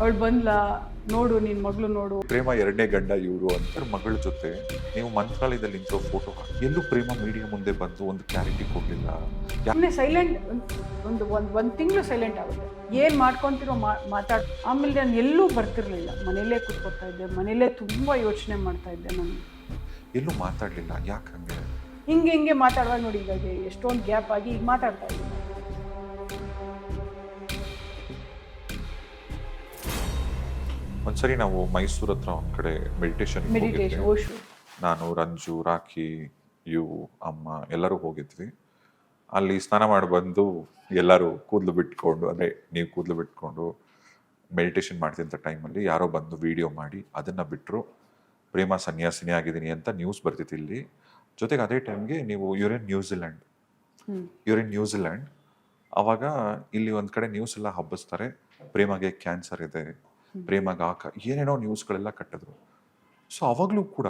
ಅವಳು ಬಂದ್ಲಾ ನೋಡು ನಿನ್ ಮಗಳು ನೋಡು. ಪ್ರೇಮ ಎರಡನೇ ಗಂಡ ಇವರು ಅಂತ. ಮಗಳ ಜೊತೆ ನೀವು ಮಂತ್ರಾಲಯದಲ್ಲಿ ನಿಂತಿರೋ ಫೋಟೋ ಎಲ್ಲೂ ಪ್ರೇಮ ಮೀಡಿಯಾ ಮುಂದೆ ಬಂದು ಒಂದು ಕ್ಲಾರಿಟಿ ಕೊಡ್ಲಿಲ್ಲ. ಸುಮ್ಮನೆ ಸೈಲೆಂಟ್ ಒಂದು ಒಂದು ಒಂದು ತಿಂಗಳು ಸೈಲೆಂಟ್ ಆಗುತ್ತೆ. ಏನು ಮಾಡ್ಕೊತಿರೋ ಮಾತಾಡ್ ಆಮೇಲೆ ನಾನು ಎಲ್ಲೂ ಬರ್ತಿರ್ಲಿಲ್ಲ. ಮನೆಯಲ್ಲೇ ಕೂತ್ಕೊತಾ ಇದ್ದೆ. ಮನೆಯಲ್ಲೇ ತುಂಬ ಯೋಚನೆ ಮಾಡ್ತಾ ಇದ್ದೆ ನಾನು. ಎಲ್ಲೂ ಮಾತಾಡ್ಲಿಲ್ಲ. ಯಾಕೆ ಹಂಗೆ? ಹಿಂಗೆ ಹಿಂಗೆ ಮಾತಾಡುವಾಗ ನೋಡಿ ಇವಾಗ ಎಷ್ಟೊಂದು ಗ್ಯಾಪ್ ಆಗಿ ಈಗ ಮಾತಾಡ್ತಾ ಇದ್ದೀನಿ. ಒಂದ್ಸರಿ ನಾವು ಮೈಸೂರ್ ಹತ್ರ ಒಂದ್ ಕಡೆ ಮೆಡಿಟೇಷನ್ ಮೆಡಿಟೇಷನ್ ಓಶು ನಾನು ರಂಜು ರಾಖಿ ಯು ಅಮ್ಮ ಎಲ್ಲರೂ ಹೋಗಿದ್ವಿ. ಅಲ್ಲಿ ಸ್ನಾನ ಮಾಡಿ ಬಂದು ಎಲ್ಲರೂ ಕೂದಲು ಬಿಟ್ಕೊಂಡು ಅಂದರೆ ನೀವು ಕೂದಲು ಬಿಟ್ಕೊಂಡು ಮೆಡಿಟೇಷನ್ ಮಾಡ್ತಿದ್ದ ಟೈಮಲ್ಲಿ ಯಾರೋ ಬಂದು ವಿಡಿಯೋ ಮಾಡಿ ಅದನ್ನು ಬಿಟ್ಟರು ಪ್ರೇಮ ಸನ್ಯಾಸಿನಿ ಆಗಿದ್ದೀನಿ ಅಂತ ನ್ಯೂಸ್ ಬರ್ತಿತ್ತು ಇಲ್ಲಿ. ಜೊತೆಗೆ ಅದೇ ಟೈಮ್ಗೆ ನೀವು you're in New Zealand you're in New Zealand New Zealand ಅವಾಗ ಇಲ್ಲಿ ಒಂದು ಕಡೆ ನ್ಯೂಸ್ ಎಲ್ಲ ಹಬ್ಬಿಸ್ತಾರೆ. ಪ್ರೇಮಗೆ ಕ್ಯಾನ್ಸರ್ ಇದೆ. ಪ್ರೇಮಗೆ ಗಾಕ ಏನೇನೋ ನ್ಯೂಸ್ಗಳೆಲ್ಲ ಕಟ್ಟಿದ್ರು. ಸೊ ಅವಾಗಲೂ ಕೂಡ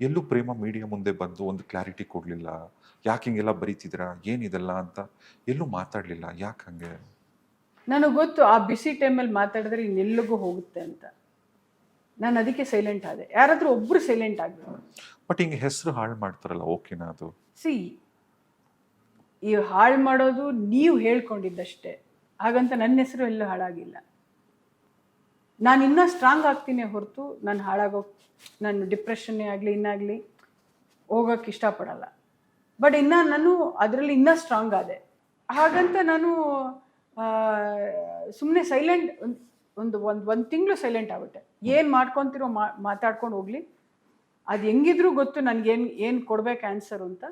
ಎಲ್ಲೂ ಪ್ರೇಮ ಮೀಡಿಯಾ ಮುಂದೆ ಬಂದು ಒಂದು ಕ್ಲಾರಿಟಿ ಕೊಡಲಿಲ್ಲ. ಯಾಕೆ ಹಿಂಗೆಲ್ಲ ಬರೀತಿದ್ರ ಏನಿದೆಲ್ಲ ಅಂತ ಎಲ್ಲೂ ಮಾತಾಡಲಿಲ್ಲ. ಯಾಕೆ ಹಂಗೆ? ನನಗೆ ಗೊತ್ತು ಆ ಬಿಸಿ ಟೈಮಲ್ಲಿ ಮಾತಾಡಿದ್ರೆ ಇನ್ನೆಲ್ಲಿಗೂ ಹೋಗುತ್ತೆ ಅಂತ. ನಾನು ಅದಕ್ಕೆ ಸೈಲೆಂಟ್ ಆದೆ. ಯಾರಾದರೂ ಒಬ್ಬರು ಸೈಲೆಂಟ್ ಆಗಬೇಕು ಬಟ್ ಹಿಂಗೆ ಹೆಸರು ಹಾಳು ಮಾಡ್ತಾರಲ್ಲ ಓಕೆನಾ ಅದು? ಸಿ ಈ ಹಾಳು ಮಾಡೋದು ನೀವು ಹೇಳ್ಕೊಂಡಿದ್ದಷ್ಟೇ. ಹಾಗಂತ ನನ್ನ ಹೆಸರು ಎಲ್ಲೂ ಹಾಳಾಗಿಲ್ಲ. ನಾನು ಇನ್ನೂ ಸ್ಟ್ರಾಂಗ್ ಆಗ್ತೀನಿ ಹೊರತು ನಾನು ಹಾಳಾಗೋ, ನಾನು ಡಿಪ್ರೆಷನ್ನೇ ಆಗಲಿ ಇನ್ನಾಗಲಿ ಹೋಗೋಕ್ಕೆ ಇಷ್ಟಪಡಲ್ಲ. ಬಟ್ ಇನ್ನು ನಾನು ಅದರಲ್ಲಿ ಇನ್ನೂ ಸ್ಟ್ರಾಂಗ್ ಆದೆ. ಹಾಗಂತ ನಾನು ಸುಮ್ಮನೆ ಸೈಲೆಂಟ್ ಒಂದು ಒಂದು ಒಂದು ತಿಂಗಳು ಸೈಲೆಂಟ್ ಆಗುತ್ತೆ. ಏನು ಮಾಡ್ಕೊತಿರೋ ಮಾ, ಮಾತಾಡ್ಕೊಂಡು ಹೋಗಲಿ. ಅದು ಹೆಂಗಿದ್ರೂ ಗೊತ್ತು ನನಗೇನು ಏನು ಕೊಡ್ಬೇಕು ಆನ್ಸರು ಅಂತ.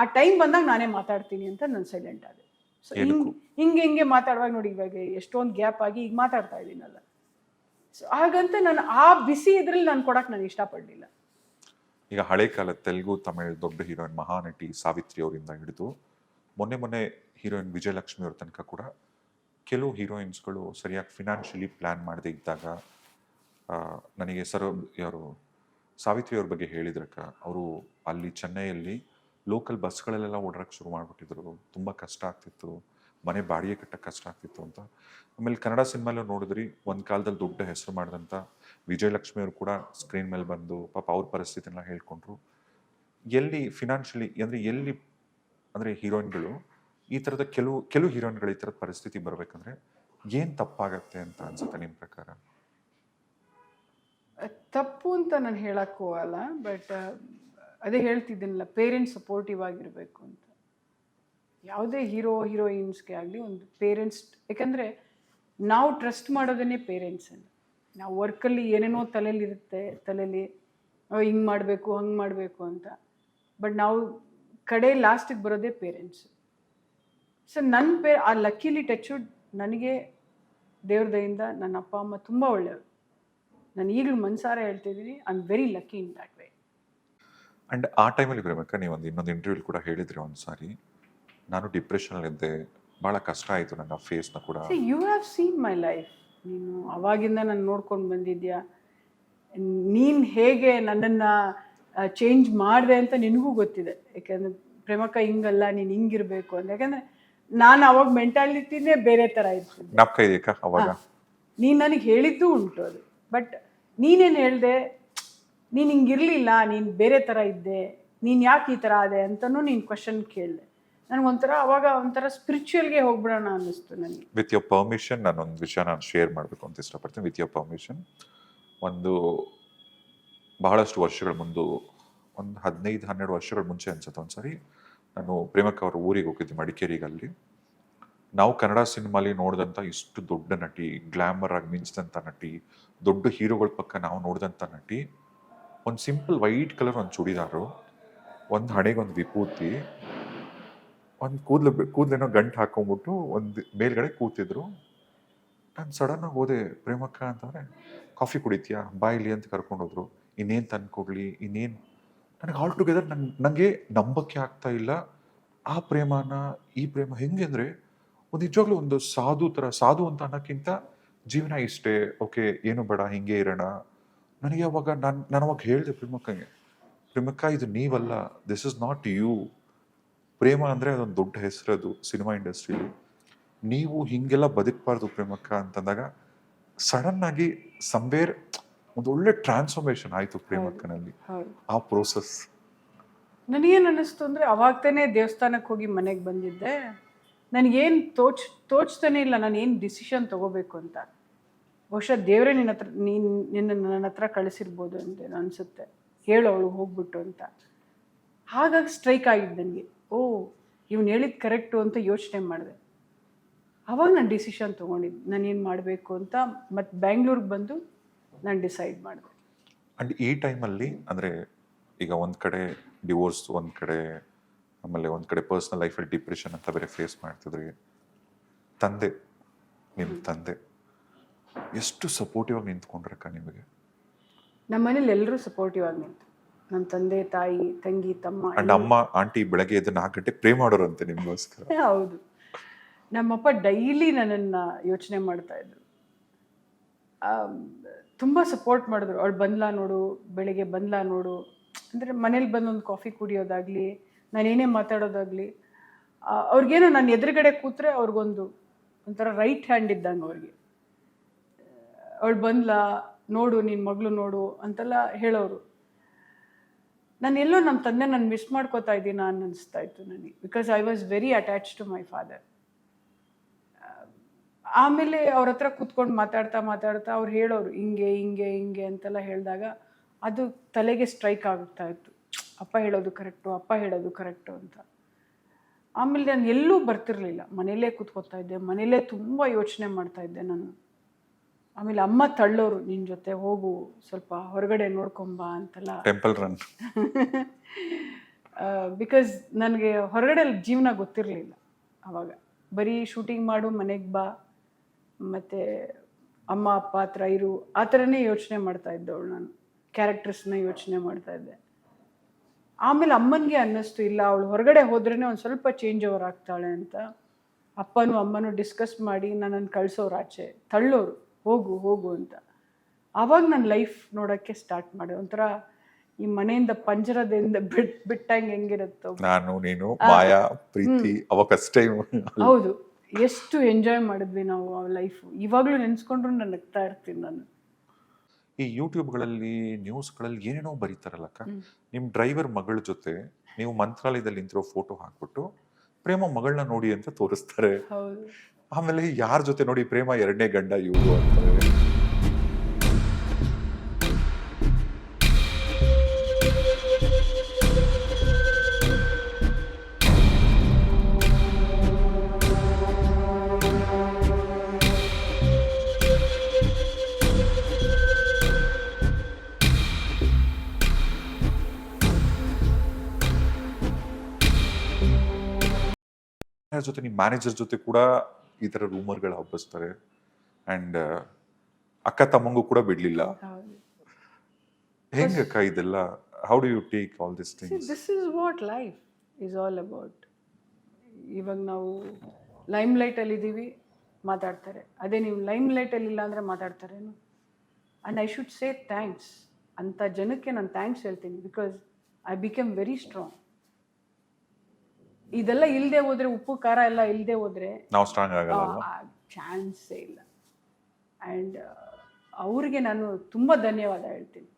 ಆ ಟೈಮ್ ಬಂದಾಗ ನಾನೇ ಮಾತಾಡ್ತೀನಿ ಅಂತ ನಾನು ಸೈಲೆಂಟ್ ಆದೆ. ಸೊ ಹಿಂಗೆ? ಹಿಂಗೆ ಹಿಂಗೆ ಮಾತಾಡುವಾಗ ನೋಡಿ ಇವಾಗ ಎಷ್ಟೊಂದು ಗ್ಯಾಪ್ ಆಗಿ ಈಗ ಮಾತಾಡ್ತಾ ಇದ್ದೀನಲ್ಲ ಸೊ ಹಾಗಂತ ನಾನು ಆ ಬಿಸಿ ಇದ್ರಲ್ಲಿ ನಾನು ಕೊಡಕ್ಕೆ ನಾನು ಇಷ್ಟಪಡಲಿಲ್ಲ ಈಗ ಹಳೆ ಕಾಲದ ತೆಲುಗು ತಮಿಳು ದೊಡ್ಡ ಹೀರೋಯಿನ್ ಮಹಾನಟಿ ಸಾವಿತ್ರಿ ಅವರಿಂದ ಹಿಡಿದು ಮೊನ್ನೆ ಮೊನ್ನೆ ಹೀರೋಯಿನ್ ವಿಜಯಲಕ್ಷ್ಮಿ ಅವ್ರ ತನಕ ಕೂಡ ಕೆಲವು ಹೀರೋಯಿನ್ಸ್ಗಳು ಸರಿಯಾಗಿ ಫಿನಾನ್ಷಿಯಲಿ ಪ್ಲ್ಯಾನ್ ಮಾಡದೆ ಇದ್ದಾಗ ನನಗೆ ಸರ್ ಯಾರು ಸಾವಿತ್ರಿ ಅವ್ರ ಬಗ್ಗೆ ಹೇಳಿದ್ರಕ್ಕ ಅವರು ಅಲ್ಲಿ ಚೆನ್ನೈಯಲ್ಲಿ ಲೋಕಲ್ ಬಸ್ಗಳಲ್ಲೆಲ್ಲ ಓಡಾಡಕ್ಕೆ ಶುರು ಮಾಡಿಬಿಟ್ಟಿದ್ರು. ತುಂಬ ಕಷ್ಟ ಆಗ್ತಿತ್ತು. ಮನೆ ಬಾಡಿಗೆ ಕಟ್ಟಕ್ಕೆ ಕಷ್ಟ ಆಗ್ತಿತ್ತು ಅಂತ. ಆಮೇಲೆ ಕನ್ನಡ ಸಿನಿಮಾಲು ನೋಡಿದ್ರಿ, ಒಂದು ಕಾಲದಲ್ಲಿ ದೊಡ್ಡ ಹೆಸರು ಮಾಡಿದಂಥ ವಿಜಯಲಕ್ಷ್ಮಿ ಅವರು ಕೂಡ ಸ್ಕ್ರೀನ್ ಮೇಲೆ ಬಂದು ಪಾಪ ಅವ್ರ ಪರಿಸ್ಥಿತಿನ ಹೇಳ್ಕೊಂಡ್ರು. ಎಲ್ಲಿ ಫಿನಾನ್ಷಿಯಲಿ ಅಂದರೆ ಎಲ್ಲಿ ಅಂದರೆ ಹೀರೋಯಿನ್ಗಳು ಈ ಥರದ ಕೆಲವು ಕೆಲವು ಹೀರೋಯಿನ್ಗಳು ಈ ಥರದ ಪರಿಸ್ಥಿತಿ ಬರಬೇಕಂದ್ರೆ ಏನು ತಪ್ಪಾಗತ್ತೆ ಅಂತ ಅನ್ಸುತ್ತೆ ನಿಮ್ಮ ಪ್ರಕಾರ? ತಪ್ಪು ಅಂತ ನಾನು ಹೇಳಕ್ಕೂ ಅಲ್ಲ ಬಟ್ ಅದೇ ಹೇಳ್ತಿದ್ದೀನಲ್ಲ ಪೇರೆಂಟ್ಸ್ ಸಪೋರ್ಟಿವ್ ಆಗಿರಬೇಕು ಅಂತ. ಯಾವುದೇ ಹೀರೋ ಹೀರೋಯಿನ್ಸ್ಗೆ ಆಗಲಿ ಒಂದು ಪೇರೆಂಟ್ಸ್ ಯಾಕಂದರೆ ನಾವು ಟ್ರಸ್ಟ್ ಮಾಡೋದನ್ನೇ ಪೇರೆಂಟ್ಸನ್ನು ನಾವು ವರ್ಕಲ್ಲಿ ಏನೇನೋ ತಲೆಯಲ್ಲಿ ಇರುತ್ತೆ ತಲೆಯಲ್ಲಿ ಹಿಂಗೆ ಮಾಡಬೇಕು, ಹಂಗೆ ಮಾಡಬೇಕು ಅಂತ. ಬಟ್ ನಾವು ಕಡೆ ಲಾಸ್ಟಿಗೆ ಬರೋದೇ ಪೇರೆಂಟ್ಸ್ ಸೊ ನನ್ನ ಪೇ, ಆ ಲಕ್ಕಿಲಿ ಟಚ್ವುಡ್ ನನಗೆ ದೇವ್ರ ದಯಿಂದ ನನ್ನ ಅಪ್ಪ, ಅಮ್ಮ ತುಂಬ ಒಳ್ಳೆಯವರು. ನಾನು ಈಗಲೂ ಮನ್ಸಾರ ಹೇಳ್ತಿದ್ದೀನಿ I am very lucky in that and ಆ ಟೈಮಲ್ಲಿ ಬರಬೇಕಾ ನೀವು ಒಂದು ಇನ್ನೊಂದು ಇಂಟರ್ವ್ಯೂಲ್ ಕೂಡ ಹೇಳಿದ್ರಿ ಒಂದು ಸಾರಿ. ನಾನು ಡಿಪ್ರೆಷನಲ್ಲಿದ್ದೆ ಭಾಳ ಕಷ್ಟ ಆಯಿತು ನನ್ನ ಫೇಸ್ನ ಕೂಡ. You have seen my life ನೀನು ಅವಾಗಿಂದ ನಾನು ನೋಡ್ಕೊಂಡು ಬಂದಿದ್ಯಾ? ನೀನು ಹೇಗೆ ನನ್ನನ್ನು ಚೇಂಜ್ ಮಾಡಿದೆ ಅಂತ ನಿನಗೂ ಗೊತ್ತಿದೆ. ಯಾಕೆಂದರೆ ಪ್ರೇಮಕ ಹಿಂಗಲ್ಲ ನೀನು ಹಿಂಗಿರಬೇಕು ಅಂತ. ಯಾಕಂದರೆ ನಾನು ಅವಾಗ ಮೆಂಟಾಲಿಟಿನೇ ಬೇರೆ ಥರ ಇತ್ತು ಅವಾಗ? ನೀನು ನನಗೆ ಹೇಳಿದ್ದು ಉಂಟು ಅದು. ಬಟ್ ನೀನೇನು ಹೇಳಿದೆ? ನೀನು ಹಿಂಗಿರಲಿಲ್ಲ ನೀನು ಬೇರೆ ಥರ ಇದ್ದೆ, ನೀನು ಯಾಕೆ ಈ ಥರ ಆದೆ ಅಂತಲೂ ನೀನು ಕ್ವಶನ್ ಕೇಳಿದೆ. ನನಗೊಂಥರ ಅವಾಗ ಒಂಥರ ಸ್ಪಿರಿಚುವಲ್ಗೆ ಹೋಗ್ಬಿಡೋಣ ಅನ್ನಿಸ್ತು ನನಗೆ. ವಿತ್ ಯೋರ್ ಪರ್ಮಿಷನ್ ನಾನೊಂದು ವಿಷಯ ನಾನು ಶೇರ್ ಮಾಡಬೇಕು ಅಂತ ಇಷ್ಟಪಡ್ತೀನಿ. ವಿತ್ ಯೋರ್ ಪರ್ಮಿಷನ್ ಒಂದು ಬಹಳಷ್ಟು ವರ್ಷಗಳ ಮುಂದೆ, ಒಂದು ಹದಿನೈದು, ಹನ್ನೆರಡು ವರ್ಷಗಳ ಮುಂಚೆ ಅನ್ಸುತ್ತೆ ಒಂದ್ಸರಿ, ನಾನು ಪ್ರೇಮಕ್ಕ ಅವ್ರ ಊರಿಗೆ ಹೋಗಿದ್ದೆ, ಮಡಿಕೇರಿಗಲ್ಲಿ. ನಾವು ಕನ್ನಡ ಸಿನಿಮಾಲಿ ನೋಡಿದಂಥ ಇಷ್ಟು ದೊಡ್ಡ ನಟಿ ಗ್ಲಾಮರ್ ಆಗಿ ಮಿಂಚಿದಂಥ ನಟಿ, ದೊಡ್ಡ ಹೀರೋಗಳ ಪಕ್ಕ ನಾವು ನೋಡಿದಂಥ ನಟಿ ಒಂದು ಸಿಂಪಲ್ ವೈಟ್ ಕಲರ್ ಒಂದು ಚೂಡಿದಾರು, ಒಂದು ಹಣೆಗೆ ಒಂದು ವಿಭೂತಿ, ಒಂದು ಕೂದಲು ಕೂದಲೇನೋ ಗಂಟು ಹಾಕೊಂಡ್ಬಿಟ್ಟು ಒಂದು ಮೇಲ್ಗಡೆ ಕೂತಿದ್ರು. ನಾನು ಸಡನ್ ಆಗಿ ಹೋದೆ, ಪ್ರೇಮಕ್ಕ ಅಂತಂದರೆ, ಕಾಫಿ ಕುಡಿತೀಯಾ? ಬಾಯಿಲಿ ಅಂತ ಕರ್ಕೊಂಡೋದ್ರು. ಇನ್ನೇನು ತಂದು ಕೊಡಲಿ? ಇನ್ನೇನು? ನನಗೆ ಆಲ್ ಟುಗೆದರ್ ನನ್ ನನಗೆ ನಂಬಕ್ಕೆ ಆಗ್ತಾ ಇಲ್ಲ. ಆ ಪ್ರೇಮನ, ಈ ಪ್ರೇಮ ಹೆಂಗೆ ಅಂದರೆ, ಒಂದು ನಿಜವಾಗ್ಲೂ ಒಂದು ಸಾಧು ಥರ ಸಾಧು ಅಂತ ಅನ್ನೋಕ್ಕಿಂತ ಜೀವನ ಇಷ್ಟೇ. ಓಕೆ, ಏನು ಬೇಡ, ಹಿಂಗೆ ಇರೋಣ. ನನಗೆ ಅವಾಗ ನಾನು ನಾನು ಅವಾಗ ಹೇಳಿದೆ ಪ್ರೇಮಕ್ಕಂಗೆ ಪ್ರೇಮಕ್ಕ ಇದು ನೀವಲ್ಲ ದಿಸ್ ಇಸ್ ನಾಟ್ ಯು ಪ್ರೇಮ ಅಂದರೆ ಅದೊಂದು ದೊಡ್ಡ ಹೆಸರದು ಸಿನಿಮಾ ಇಂಡಸ್ಟ್ರಿಲಿ ನೀವು ಹಿಂಗೆಲ್ಲ ಬದುಕಬಾರ್ದು ಪ್ರೇಮಕ್ಕ ಅಂತಂದಾಗ ಸಡನ್ ಆಗಿ ಸಂವೇರ್ ಒಂದು ಒಳ್ಳೆ ಟ್ರಾನ್ಸ್ಫಾರ್ಮೇಶನ್ ಆಯಿತು ಪ್ರೇಮಕ್ಕನಲ್ಲಿ. ಆ ಪ್ರೋಸೆಸ್ ನನಗೇನು ಅನ್ನಿಸ್ತು ಅಂದರೆ ಅವಾಗ್ತಾನೆ ದೇವಸ್ಥಾನಕ್ಕೆ ಹೋಗಿ ಮನೆಗೆ ಬಂದಿದ್ದೆ. ನನಗೇನು ತೋಚ್ ತೋಚ್ತಾನೆ ಇಲ್ಲ ನಾನು ಏನು ಡಿಸಿಷನ್ ತಗೋಬೇಕು ಅಂತ. ಬಹುಶಃ ದೇವರೇ ನಿನ್ನ ಹತ್ರ ನೀನು ನಿನ್ನ ನನ್ನ ಹತ್ರ ಕಳಿಸಿರ್ಬೋದು ಅಂತ ಅನಿಸುತ್ತೆ. ಹೇಳು ಅವಳು ಹೋಗ್ಬಿಟ್ಟು ಅಂತ. ಹಾಗಾಗಿ ಸ್ಟ್ರೈಕ್ ಆಗಿದ್ದು ನನಗೆ. ಓ, ಇವ್ನು ಹೇಳಿದ್ದು ಕರೆಕ್ಟು ಅಂತ ಯೋಚನೆ ಮಾಡಿದೆ. ಅವಾಗ ನಾನು ಡಿಸಿಷನ್ ತೊಗೊಂಡಿದ್ದು ನಾನು ಏನು ಮಾಡಬೇಕು ಅಂತ ಮತ್ತು ಬ್ಯಾಂಗ್ಳೂರಿಗೆ ಬಂದು ನಾನು ಡಿಸೈಡ್ ಮಾಡಿದೆ. ಅಂಡ್ ಈ ಟೈಮಲ್ಲಿ ಅಂದರೆ ಈಗ ಒಂದು ಕಡೆ ಡಿವೋರ್ಸ್ ಒಂದು ಕಡೆ ಆಮೇಲೆ ಒಂದು ಕಡೆ ಪರ್ಸ್ನಲ್ ಲೈಫಲ್ಲಿ ಡಿಪ್ರೆಷನ್ ಅಂತ ಬೇರೆ ಫೇಸ್ ಮಾಡ್ತಿದ್ರಿ. ತಂದೆ ನಿಮ್ಮ ತಂದೆ. ಎಷ್ಟು ಸಪೋರ್ಟಿವ್ ಆಗಿ ನಿಂತ್ಕೊಂಡ್ರಕ್ಕ ನಿಮಗೆ? ನಮ್ಮ ಮನೇಲಿ ಎಲ್ಲರೂ ಸಪೋರ್ಟಿವ್ ಆಗಿ ನಿಂತು. ನನ್ನ ತಂದೆ ತಾಯಿ ತಂಗಿ ತಮ್ಮ ಅಂಡ್ ಅಮ್ಮ ಆಂಟಿ ಬೆಳಗ್ಗೆ ಎದ್ದು ನಾಲ್ಕು ಗಂಟೆ ಪ್ರೇ ಮಾಡೋರಂತೆ ನಿಮಗೋಸ್ಕರ. ಹೌದು. ನಮ್ಮಪ್ಪ ಡೈಲಿ ನನ್ನನ್ನು ಯೋಚನೆ ಮಾಡ್ತಾ ಇದ್ರು. ತುಂಬ ಸಪೋರ್ಟ್ ಮಾಡಿದ್ರು. ಅವಳು ಬಂದ್ಲಾ ನೋಡು ಬೆಳಿಗ್ಗೆ ಬಂದ್ಲಾ ನೋಡು. ಅಂದರೆ ಮನೇಲಿ ಬಂದು ಒಂದು ಕಾಫಿ ಕುಡಿಯೋದಾಗಲಿ ನಾನೇನೇ ಮಾತಾಡೋದಾಗಲಿ ಅವ್ರಿಗೇನೋ ನನ್ನ ಎದುರುಗಡೆ ಕೂತ್ರೆ ಅವ್ರಿಗೊಂದು ಒಂಥರ ರೈಟ್ ಹ್ಯಾಂಡ್ ಇದ್ದಂಗೆ ಅವ್ರಿಗೆ. ಅವಳು ಬಂದ್ಲಾ, ನೋಡು ನಿನ್ನ ಮಗಳು ನೋಡು ಅಂತೆಲ್ಲ ಹೇಳೋರು. ನಾನು ಎಲ್ಲೋ ನಮ್ಮ ತಂದೆ ನಾನು ಮಿಸ್ ಮಾಡ್ಕೋತಾ ಇದ್ದೀನ ಅನಿಸ್ತಾ ಇತ್ತು ನನಗೆ because I was very attach to my father ಆಮೇಲೆ ಅವ್ರ ಹತ್ರ ಕೂತ್ಕೊಂಡು ಮಾತಾಡ್ತಾ ಮಾತಾಡ್ತಾ ಅವ್ರು ಹೇಳೋರು, ಹಿಂಗೆ ಹಿಂಗೆ ಹಿಂಗೆ ಅಂತೆಲ್ಲ ಹೇಳಿದಾಗ ಅದು ತಲೆಗೆ ಸ್ಟ್ರೈಕ್ ಆಗುತ್ತಾ ಇತ್ತು. ಅಪ್ಪ ಹೇಳೋದು ಕರೆಕ್ಟು ಅಪ್ಪ ಹೇಳೋದು ಕರೆಕ್ಟು ಅಂತ. ಆಮೇಲೆ ನಾನು ಎಲ್ಲೂ ಬರ್ತಿರ್ಲಿಲ್ಲ. ಮನೇಲೇ ಕೂತ್ಕೋತಾ ಇದ್ದೆ, ಮನೇಲೇ ತುಂಬ ಯೋಚನೆ ಮಾಡ್ತಾ ಇದ್ದೆ ನಾನು. ಆಮೇಲೆ ಅಮ್ಮ ತಳ್ಳೋರು ನಿನ್ನ ಜೊತೆ ಹೋಗು ಸ್ವಲ್ಪ ಹೊರಗಡೆ ನೋಡ್ಕೊಂಬಾ ಅಂತೆಲ್ಲ. ಟೆಂಪಲ್ ರನ್ ಬಿಕಾಸ್ ನನಗೆ ಹೊರಗಡೆ ಜೀವನ ಗೊತ್ತಿರಲಿಲ್ಲ ಅವಾಗ. ಬರೀ ಶೂಟಿಂಗ್ ಮಾಡು ಮನೆಗೆ ಬಾ ಮತ್ತು ಅಮ್ಮ ಅಪ್ಪ ಹತ್ರ ಇರು. ಆ ಥರನೇ ಯೋಚನೆ ಮಾಡ್ತಾ ಇದ್ದವಳು ನಾನು. ಕ್ಯಾರೆಕ್ಟರ್ಸ್ನ ಯೋಚನೆ ಮಾಡ್ತಾ ಇದ್ದೆ. ಆಮೇಲೆ ಅಮ್ಮನಿಗೆ ಅನ್ನಿಸ್ತು ಇಲ್ಲ ಅವಳು ಹೊರಗಡೆ ಹೋದ್ರೇ ಒಂದು ಸ್ವಲ್ಪ ಚೇಂಜ್ ಓವರ್ ಆಗ್ತಾಳೆ ಅಂತ. ಅಪ್ಪನೂ ಅಮ್ಮನೂ ಡಿಸ್ಕಸ್ ಮಾಡಿ ನನ್ನನ್ನು ಕಳಿಸೋರು ಆಚೆ. ತಳ್ಳೋರು. ಹೋಗು ಹೋಗು ಅಂತ. ಆವಾಗ ನಾನು ಲೈಫ್ ನೋಡೋಕ್ಕೆ ಸ್ಟಾರ್ಟ್ ಮಾಡಿದೆ ಒಂಥರ ಈ ಮನೆಯಿಂದ ಪಂಜರದಿಂದ ಬಿಟ್ ಬಿಟ್ಟಂಗೆ ಹೆಂಗಿರುತ್ತೋ. ನಾನು ನೀನು ಮಾಯಾ ಪ್ರೀತಿ ಅವಾಗಷ್ಟೇ ಹೌದು. ಎಷ್ಟು ಎಂಜಾಯ್ ಮಾಡಿದ್ವಿ ನಾವು ಆ ಲೈಫು ಇವಾಗಲೂ ನೆನೆಸ್ಕೊಂಡ್ರು ನಾನು ನಗ್ತಾ ಇರ್ತೀನಿ ನಾನು. ಈ ಯೂಟ್ಯೂಬ್ಗಳಲ್ಲಿ ನ್ಯೂಸ್ಗಳಲ್ಲಿ ಏನೇನೋ ಬರೀತಾರಲ್ಲಕ್ಕ. ನಿಮ್ಮ ಡ್ರೈವರ್ ಮಗಳ ಜೊತೆ ನೀವು ಮಂತ್ರಾಲಯದಲ್ಲಿ ನಿಂತಿರೋ ಫೋಟೋ ಹಾಕ್ಬಿಟ್ಟು ಪ್ರೇಮ ಮಗಳನ್ನ ನೋಡಿ ಅಂತ ತೋರಿಸ್ತಾರೆ. ಆಮೇಲೆ ಯಾರ ಜೊತೆ ನೋಡಿ ಪ್ರೇಮ ಎರಡನೇ ಗಂಡ ಇವರು ಅಂತಾರೆ ಜೊತೆ ನಿಮ್ಮ ಮ್ಯಾನೇಜರ್ ಜೊತೆ ಕೂಡ ಈ ಥರ ರೂಮರ್ಗಳು ಹಬ್ಬಿಸ್ತಾರೆ. ಅಂಡ್ ಅಕ್ಕ ತಮ್ಮಂಗೂ ಕೂಡ ಬಿಡಲಿಲ್ಲ. ಹೌದು. ಹೆಂಗಕ್ಕ ಇದೆಲ್ಲ? How do you take all this things this is what life is all about ಇವಾಗ ನಾವು ಲೈಮ್ ಲೈಟಲ್ಲಿ ಇದ್ದೀವಿ ಮಾತಾಡ್ತಾರೆ. ಅದೇ ನೀವು ಲೈಮ್ ಲೈಟಲ್ಲಿ ಇಲ್ಲ ಅಂದರೆ ಮಾತಾಡ್ತಾರೇನು? And I should say thanks ಅಂಥ ಜನಕ್ಕೆ ನಾನು ಥ್ಯಾಂಕ್ಸ್ ಹೇಳ್ತೀನಿ because I become very strong ಇದೆಲ್ಲ ಇಲ್ಲದೆ ಹೋದ್ರೆ ಉಪ್ಪು ಖಾರ ಎಲ್ಲ ಇಲ್ಲದೆ ಹೋದ್ರೆ ನಾವು ಸ್ಟ್ರಾಂಗ್ ಆಗಲ್ಲ? ಚಾನ್ಸೇ ಇಲ್ಲ ಆ್ಯಂಡ್ ಅವ್ರಿಗೆ ನಾನು ತುಂಬ ಧನ್ಯವಾದ ಹೇಳ್ತೀನಿ